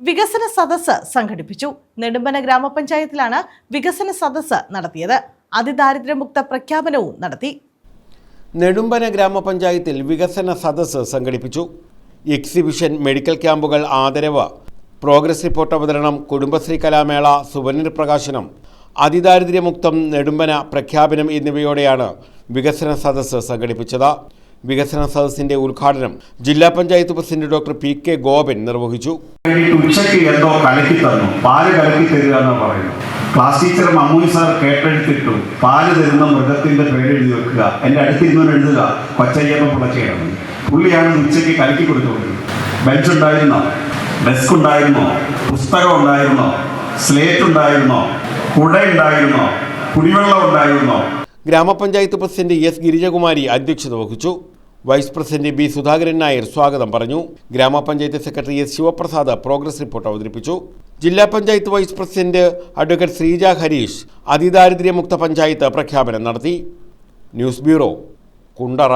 വികസന സദസ്സ് സംഘടിപ്പിച്ചു. നെടുമ്പന ഗ്രാമപഞ്ചായത്തിലാണ് വികസന സദസ്സ് നടത്തിയത്. അതിദാരിദ്ര്യമുക്ത പ്രഖ്യാപനവും നടത്തി. നെടുമ്പന ഗ്രാമപഞ്ചായത്തിൽ വികസന സദസ്സ് സംഘടിപ്പിച്ചു. എക്സിബിഷൻ മെഡിക്കൽ ക്യാമ്പുകൾ ആദരവ് പ്രോഗ്രസ് റിപ്പോർട്ട് അവതരണം കുടുംബശ്രീ കലാമേള സുവർണ പ്രകാശനം അതിദാരിദ്ര്യമുക്തം നെടുമ്പന പ്രഖ്യാപനം എന്നിവയോടെയാണ് വികസന സദസ്സ് സംഘടിപ്പിച്ചത്. വികസന സദസ്സിന്റെ ഉദ്ഘാടനം ജില്ലാ panchayat president doctor P K Gopan നിർവഹിച്ചു. ഉച്ചയ്ക്ക് എന്തോ കലക്കി തന്നു. പാൽ കലക്കി തരിക എന്ന് പറയുന്നു ക്ലാസ് ടീച്ചർ മമ്മൂനി സാർ കേട്ടെടുത്തിട്ടു. പാൽ തരുന്ന മൃഗത്തിന്റെ പേര് എഴുതി വെക്കുക. എന്റെ അടുത്തിരുന്നവൻ എഴുതുക. കൊച്ചയ്യപ്പ പുളച്ചയാണ്. പുള്ളിയാണ് ഉച്ചയ്ക്ക് കലക്കി കൊടുത്തുകൊണ്ടിരുന്നത്. ബെഞ്ച് ഉണ്ടായിരുന്നോ? ഡെസ്ക് ഉണ്ടായിരുന്നോ? പുസ്തകം ഉണ്ടായിരുന്നോ? സ്ലേറ്റ് ഉണ്ടായിരുന്നോ? കുട ഉണ്ടായിരുന്നോ? കുടിവെള്ളം ഉണ്ടായിരുന്നോ? ഗ്രാമപഞ്ചായത്ത് പ്രസിഡന്റ് എസ് ഗിരിജകുമാരി അധ്യക്ഷത വഹിച്ചു. Vice president B Sudhakaran Nair സ്വാഗതം പറഞ്ഞു. ഗ്രാമപഞ്ചായത്ത് secretary S Sivaprasad progress report അവതരിപ്പിച്ചു. ജില്ലാ panchayat vice president advocate Sreeja Harish അതിദാരിദ്ര്യമുക്ത panchayat പ്രഖ്യാപനം നടത്തി. News bureau Kundara.